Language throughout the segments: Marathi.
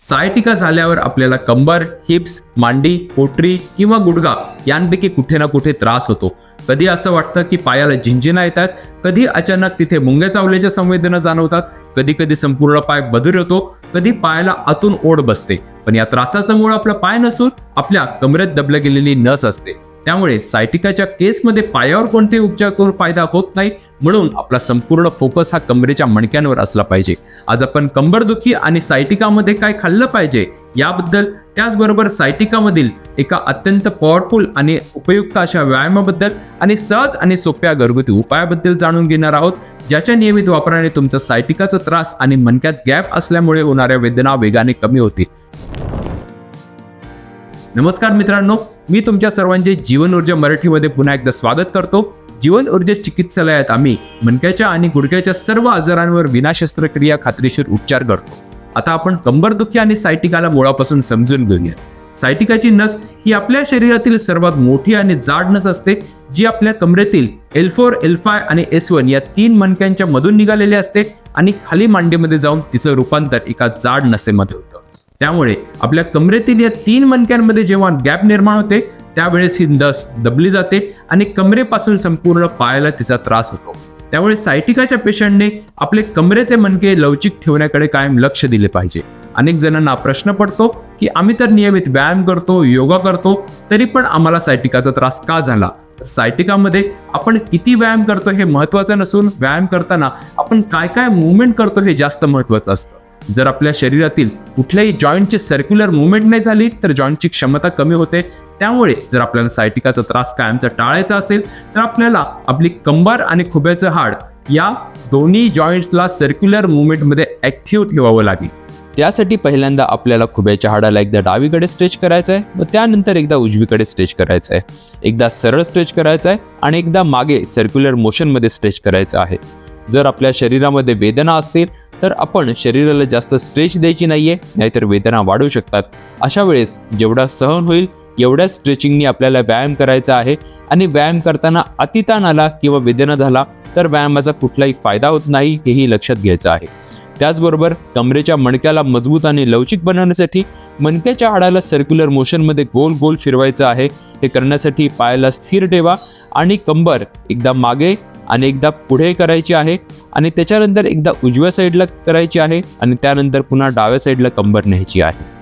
सायटिका झाल्यावर आपल्याला कंबर हिप्स मांडी पोटरी किंवा गुडगा यांपैकी कुठे ना कुठे त्रास होतो. कधी असं वाटतं की पायाला झिंजिना येतात कधी अचानक तिथे मुंग्या चावल्याच्या संवेदना जाणवतात कधी कधी संपूर्ण पाय बदर होतो कधी पायाला आतून ओढ बसते. पण या त्रासाचा मूळ आपला पाय नसून आपल्या कमरेत दबल्या गेलेली नस असते. त्यामुळे सायटिकाच्या केसमध्ये पायावर कोणते उपचार करून फायदा होत नाही म्हणून आपला संपूर्ण फोकस हा कमरेच्या मणक्यांवर असला पाहिजे. आज आपण कंबरदुखी आणि सायटिकामध्ये काय खाल्लं पाहिजे याबद्दल त्याचबरोबर सायटिकामधील एका अत्यंत पॉवरफुल आणि उपयुक्त अशा व्यायामाबद्दल आणि सहज आणि सोप्या घरगुती उपायाबद्दल जाणून घेणार आहोत ज्याच्या नियमित वापराने तुमचा सायटिकाचा त्रास आणि मणक्यात गॅप असल्यामुळे होणाऱ्या वेदना वेगाने कमी होतील. नमस्कार मित्रांनो मी तुमच्या सर्वांचे जीवन ऊर्जा मराठीमध्ये पुन्हा एकदा स्वागत करतो. जीवन ऊर्जा चिकित्सालयात आम्ही मणक्याच्या आणि गुडघ्याच्या सर्व आजारांवर विना शस्त्रक्रिया खात्रीशीर उपचार करतो. आता आपण कंबरदुखी आणि सायटिकाला मुळापासून समजून घेऊया. सायटिकाची नस ही आपल्या शरीरातील सर्वात मोठी आणि जाड नस असते जी आपल्या कमरेतील एल फोर एल फाय आणि एस वन या तीन मणक्यांच्या मधून निघालेली असते आणि खाली मांडीमध्ये जाऊन तिचं रूपांतर एका जाड नसेमध्ये होतं. त्यामुळे आपल्या कमरेतील या तीन मणक्यांमध्ये जेव्हा गॅप निर्माण होते त्यावेळेस ही नस दबली जाते आणि कमरेपासून संपूर्ण पायाला तिचा त्रास होतो. त्यामुळे सायटिकाच्या पेशंटने आपले कमरेचे मणके लवचिक ठेवण्याकडे कायम लक्ष दिले पाहिजे. अनेक जणांना प्रश्न पडतो की आम्ही तर नियमित व्यायाम करतो योगा करतो तरी पण आम्हाला सायटिकाचा त्रास का झाला? तर सायटिकामध्ये आपण किती व्यायाम करतो हे महत्वाचं नसून व्यायाम करताना आपण काय काय मुवमेंट करतो हे जास्त महत्वाचं असतं. जर आपल्या शरीरातील कुठल्याही जॉईंटची सर्क्युलर मुवमेंट नाही झाली तर जॉईंटची क्षमता कमी होते. त्यामुळे जर आपल्याला सायटिकाचा त्रास कायमचा टाळायचा असेल तर आपल्याला आपली कंबर आणि खुब्याचं हाड या दोन्ही जॉईंट्सला सर्क्युलर मुवमेंटमध्ये ॲक्टिव्ह ठेवावं लागेल. त्यासाठी पहिल्यांदा आपल्याला खुब्याच्या हाडाला एकदा डावीकडे स्ट्रेच करायचं आहे व त्यानंतर एकदा उजवीकडे स्ट्रेच करायचं आहे. एकदा सरळ स्ट्रेच करायचं आहे आणि एकदा मागे सर्क्युलर मोशनमध्ये स्ट्रेच करायचं आहे. जर आपल्या शरीरामध्ये वेदना असतील तर आपण शरीराला जास्त स्ट्रेच द्यायची नाहीये नाहीतर वेदना वाढू शकतात. अशा वेळेस जेवढा सहन होईल एवढ्या स्ट्रेचिंगनी आपल्याला व्यायाम करायचा आहे आणि व्यायाम करताना अतिताण आला किंवा वेदना झाला तर व्यायामाचा कुठलाही फायदा होत नाही हेही लक्षात घ्यायचं आहे. त्याचबरोबर कमरेच्या मणक्याला मजबूत आणि लवचिक बनवण्यासाठी मणक्याच्या हाडाला सर्क्युलर मोशनमध्ये गोल गोल फिरवायचं आहे. हे करण्यासाठी पायाला स्थिर ठेवा आणि कंबर एकदा मागे आणि एकदा पुढे करायची आहे आणि त्याच्यानंतर एकदा उजव्या साईडला करायची आहे आणि त्यानंतर पुन्हा डाव्या साईडला कंबर न्यायची आहे.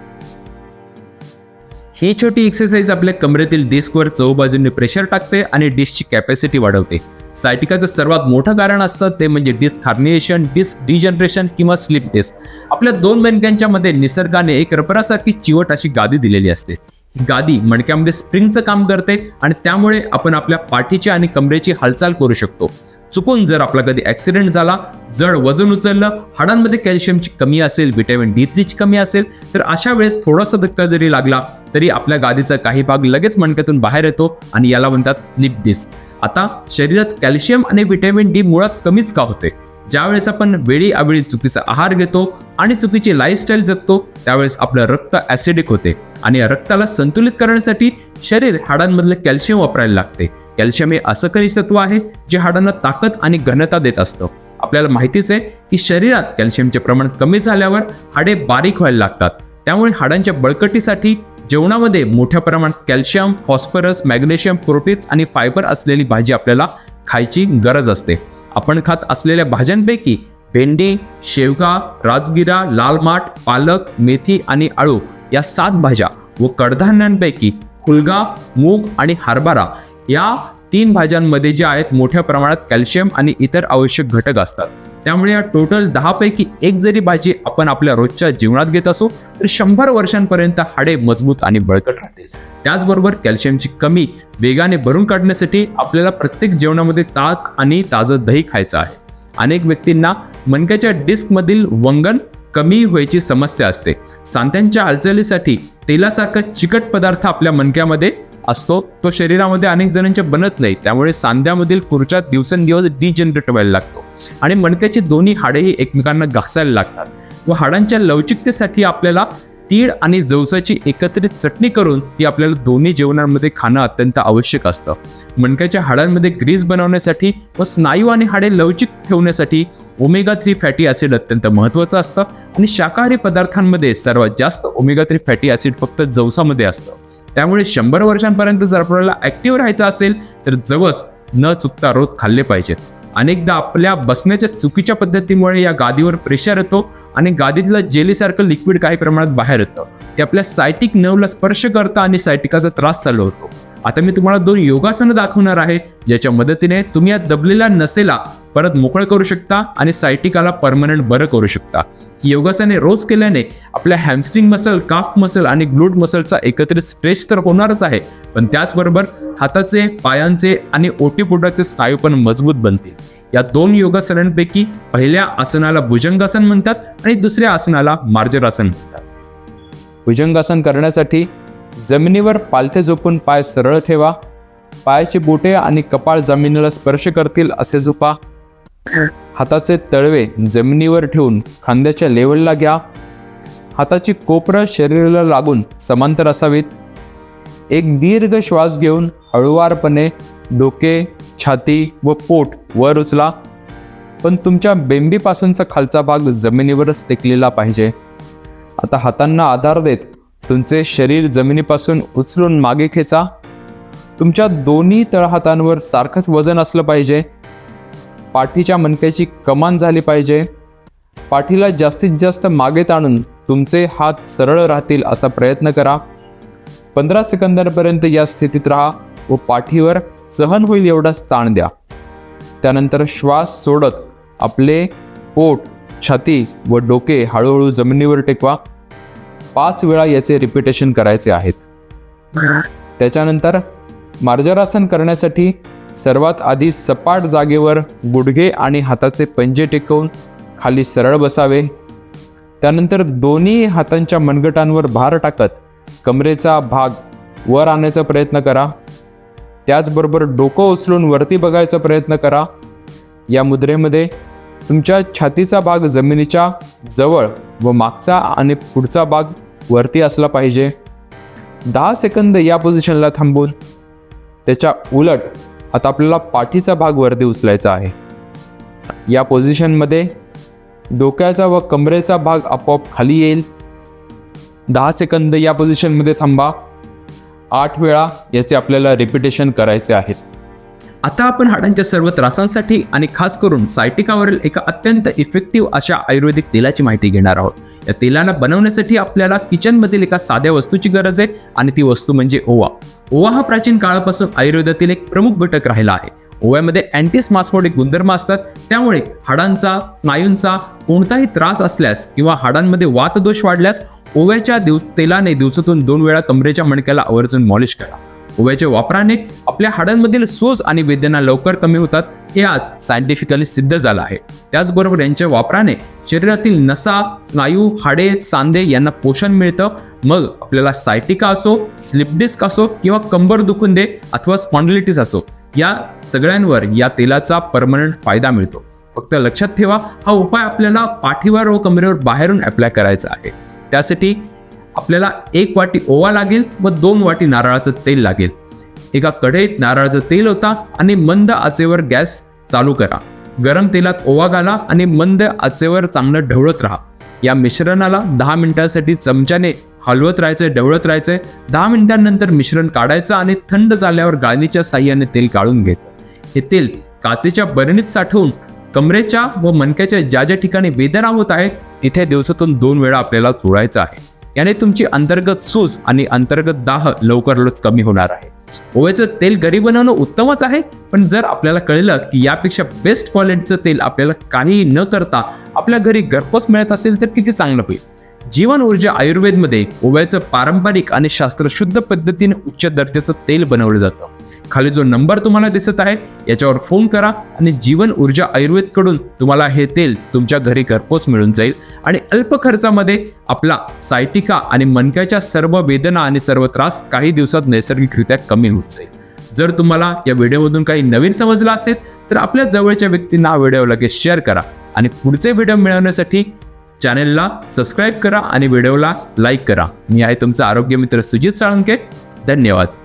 ही छोटी एक्सरसाइज आपल्या कमरेतील डिस्कवर चौबाजूने प्रेशर टाकते आणि डिस्कची कॅपॅसिटी वाढवते. सायटिकाचं सर्वात मोठं कारण असतं ते म्हणजे डिस्क हार्निएशन डिस्क डिजनरेशन किंवा स्लिप डिस्क आपल्या दोन मणक्यांच्या मध्ये निसर्गाने एक रबरासारखी चिवट अशी गादी दिलेली असते. गादी मणक्यामध्ये स्प्रिंगचं काम करते आणि त्यामुळे आपण आपल्या पाठीची आणि कमरेची हालचाल करू शकतो. चुकून जर आपला कधी ॲक्सिडेंट झाला जड वजन उचललं हाडांमध्ये कॅल्शियमची कमी असेल व्हिटॅमिन डी थ्रीची कमी असेल तर अशा वेळेस थोडासा धक्का जरी लागला तरी आपल्या गादीचा काही भाग लगेच मणक्यातून बाहेर येतो आणि याला म्हणतात स्लिप डिस्क आता शरीरात कॅल्शियम आणि व्हिटॅमिन डी मुळात कमीच का होते? ज्यावेळेस आपण वेळी अवेळी चुकीचा आहार घेतो आणि चुकीची लाईफस्टाईल जगतो त्यावेळेस आपलं रक्त ॲसिडिक होते. आणि या रक्ताला संतुलित करण्यासाठी शरीर हाडांमधलं कॅल्शियम वापरायला लागते. कॅल्शियम हे असं खनिजतत्व आहे जे हाडांना ताकद आणि घनता देत असतं. आपल्याला माहितीच आहे की शरीरात कॅल्शियमचे प्रमाण कमी झाल्यावर हाडे बारीक व्हायला लागतात. त्यामुळे हाडांच्या बळकटीसाठी जेवणामध्ये मोठ्या प्रमाणात कॅल्शियम फॉस्फरस मॅग्नेशियम प्रोटीन्स आणि फायबर असलेली भाजी आपल्याला खायची गरज असते. आपण खात असलेल्या भाज्यांपैकी भेंडी शेवगा राजगिरा लाल माठ पालक मेथी आणि आळू या सात भाज्या व कडधान्यांपैकी हुलगा मूग आणि हरभरा या तीन भाज्यांमध्ये जे आहेत मोठ्या प्रमाणात कॅल्शियम आणि इतर आवश्यक घटक असतात. त्यामुळे या टोटल दहापैकी एक जरी भाजी आपण आपल्या रोजच्या जीवनात घेत असू तर शंभर वर्षांपर्यंत हाडे मजबूत आणि बळकट राहतील. त्याचबरोबर कॅल्शियमची कमी वेगाने भरून काढण्यासाठी आपल्याला प्रत्येक जेवणामध्ये ताक आणि ताजं दही खायचं आहे. अनेक व्यक्तींना मणक्याच्या डिस्कमधील वंगण कमी व्हायची समस्या असते. सांध्यांच्या हालचालीसाठी तेलासारखा चिकट पदार्थ आपल्या मणक्यामध्ये असतो. तो शरीरामध्ये अनेक जणांच्या बनत नाही. त्यामुळे सांध्यामधील खुर्च्या दिवसेंदिवस डिजनरेट व्हायला लागतो. आणि मणक्याची दोन्ही हाडेही एकमेकांना घासायला लागतात. व हाडांच्या लवचिकतेसाठी आपल्याला तीळ आणि जवसाची एकत्रित चटणी करून ती आपल्याला दोन्ही जेवणांमध्ये खाणं अत्यंत आवश्यक असतं. मणक्याच्या हाडांमध्ये ग्रीस बनवण्यासाठी व स्नायू आणि हाडे लवचिक ठेवण्यासाठी ओमेगा थ्री फॅटी ॲसिड अत्यंत महत्त्वाचं असतं आणि शाकाहारी पदार्थांमध्ये सर्वात जास्त ओमेगा थ्री फॅटी ॲसिड फक्त जवसामध्ये असतं. त्यामुळे शंभर वर्षांपर्यंत जर आपल्याला ॲक्टिव्ह राहायचं असेल तर जवस न चुकता रोज खाल्ले पाहिजेत. अनेकदा आपल्या बसण्याच्या चुकीच्या पद्धतीमुळे या गादीवर प्रेशर येतो आणि गादीतलं जेलीसारखं लिक्विड काही प्रमाणात बाहेर येतं. ते आपल्या सायटिक नर्वला स्पर्श करतं आणि सायटिकाचा त्रास चालू होतो. आता मी तुम्हाला दोन योगासनं दाखवणार आहे ज्याच्या मदतीने तुम्ही या दबलेल्या नसेला परत मोकळं करू शकता आणि सायटिकाला परमनंट बरं करू शकता. योगासने रोज केल्याने आपल्या हॅमस्ट्रिंग मसल काफ मसल आणि ग्लूट मसलचा एकत्रित स्ट्रेच तर होणारच आहे पण त्याचबरोबर हाताचे पायांचे आणि ओटीपोटाचे स्नायू पण मजबूत बनतील. या दोन योगासनांपैकी पहिल्या आसनाला भुजंगासन म्हणतात आणि दुसऱ्या आसनाला मार्जरासन म्हणतात. भुजंगासन करण्यासाठी जमिनीवर पालथे झोपून पाय सरळ ठेवा. पायाची बोटे आणि कपाळ जमिनीला स्पर्श करतील असे झोपा. हाताचे तळवे जमिनीवर ठेवून खांद्याच्या लेवलला घ्या. हाताची कोपरं शरीराला लागून समांतर असावीत. एक दीर्घ श्वास घेऊन हळुवारपणे डोके छाती व पोट वर उचला. पण तुमच्या बेंबीपासूनचा खालचा भाग जमिनीवरच टेकलेला पाहिजे. आता हातांना आधार देत तुमचे शरीर जमिनीपासून उचलून मागे खेचा. तुमच्या दोन्ही तळहातांवर सारखंच वजन असलं पाहिजे. पाठीच्या मणक्याची कमान झाली पाहिजे. पाठीला जास्तीत जास्त मागे ताणून तुमचे हात सरळ राहतील असा प्रयत्न करा. पंधरा सेकंदापर्यंत या स्थितीत राहा व पाठीवर सहन होईल एवढाच ताण द्या. त्यानंतर श्वास सोडत आपले पोट छाती व डोके हळूहळू जमिनीवर टेकवा. पाच वेळा याचे रिपिटेशन करायचे आहेत. त्याच्यानंतर मार्जरासन करण्यासाठी सर्वात आधी सपाट जागेवर गुडघे आणि हाताचे पंजे टेकवून खाली सरळ बसावे. त्यानंतर दोन्ही हातांच्या मनगटांवर भार टाकत कमरेचा भाग वर आणण्याचा प्रयत्न करा. त्याचबरोबर डोकं उचलून वरती बघायचा प्रयत्न करा. या मुद्रेमध्ये तुमच्या छातीचा भाग जमिनीच्या जवळ व मागचा आणि पुढचा भाग वरती असला पाहिजे. दहा सेकंद या पोझिशनला थांबून त्याच्या उलट आता आपल्याला पाठीचा भाग वरती उचलायचा आहे. या पोझिशनमध्ये डोक्याचा व कमरेचा भाग आपोआप खाली येईल. दहा सेकंद या पोझिशनमध्ये थांबा. आठ वेळा याचे आपल्याला रिपिटेशन करायचे आहेत. आता आपण हाडांच्या सर्व त्रासांसाठी आणि खास करून सायटिकावरील एका अत्यंत इफेक्टिव्ह अशा आयुर्वेदिक तेलाची माहिती घेणार आहोत. या तेलाला बनवण्यासाठी आपल्याला किचनमधील एका साध्या वस्तूची गरज आहे आणि ती वस्तू म्हणजे ओवा. ओवा हा प्राचीन काळापासून आयुर्वेदातील एक प्रमुख घटक राहिला आहे. ओव्यामध्ये अँटीस्मास्मोटिक गुणधर्म असतात. त्यामुळे हाडांचा स्नायूंचा कोणताही त्रास असल्यास किंवा हाडांमध्ये वातदोष वाढल्यास ओव्याच्या दिव तेलाने दिवसातून दोन वेळा कमरेच्या मणक्याला आवर्जून मॉलिश करा. ओव्याच्या वापराने आपल्या हाडांमधील सोज आणि वेदना लवकर कमी होतात हे आज सायंटिफिकली सिद्ध झालं आहे. त्याचबरोबर यांच्या वापराने शरीरातील नसा स्नायू हाडे सांधे यांना पोषण मिळतं. मग आपल्याला सायटिका असो स्लिप डिस्क असो किंवा कंबर दुखून दे अथवा स्पॉन्डिलिटिस असो या सगळ्यांवर या तेलाचा परमनंट फायदा मिळतो. फक्त लक्षात ठेवा हा उपाय आपल्याला पाठीवर व कमरेवर बाहेरून अप्लाय करायचा आहे. त्यासाठी आपल्याला एक वाटी ओवा लागेल व दोन वाटी नारळाचं तेल लागेल. एका कढईत नारळाचं तेल होता आणि मंद आचेवर गॅस चालू करा. गरम तेलात ओवा घाला आणि मंद आचेवर चांगलं ढवळत राहा. या मिश्रणाला दहा मिनिटांसाठी चमच्याने हलवत राहायचंय ढवळत राहायचंय. दहा मिनिटांनंतर मिश्रण काढायचं आणि थंड झाल्यावर गाळणीच्या साह्याने तेल काढून घ्यायचं. हे तेल काचेच्या बरणीत साठवून कमरेच्या व मणक्याच्या ज्या ज्या ठिकाणी वेदना होत आहे तिथे दिवसातून दोन वेळा आपल्याला चोळायचं आहे. याने तुमची अंतर्गत सूज आणि अंतर्गत दाह लवकर कमी होणार आहे. ओव्याचं तेल घरी बनवणं उत्तमच आहे पण जर आपल्याला कळलं की यापेक्षा बेस्ट क्वालिटीचं तेल आपल्याला काही न करता आपल्या घरी घरपोच मिळत असेल तर किती चांगलं होईल? जीवन ऊर्जा आयुर्वेदमध्ये ओव्याचं पारंपरिक आणि शास्त्रशुद्ध पद्धतीने उच्च दर्जाचं तेल बनवलं जातं. खाली जो नंबर तुम्हाला दिसत आहे याच्यावर फोन करा आणि जीवन ऊर्जा आयुर्वेदकडून तुम्हाला हे तेल तुमच्या घरी घरपोच मिळून जाईल. आणि अल्प खर्चामध्ये आपला सायटिका आणि मनक्याच्या सर्व वेदना आणि सर्व त्रास काही दिवसात नैसर्गिकरित्या कमी होत जाईल. जर तुम्हाला या व्हिडिओमधून काही नवीन समजलं असेल तर आपल्या जवळच्या व्यक्तींना हा व्हिडिओ लगेच शेअर करा. आणि पुढचे व्हिडिओ मिळवण्यासाठी चॅनेलला सबस्क्राईब करा आणि व्हिडिओला लाईक करा. मी आहे तुमचा आरोग्य मित्र सुजित साळुंके. धन्यवाद.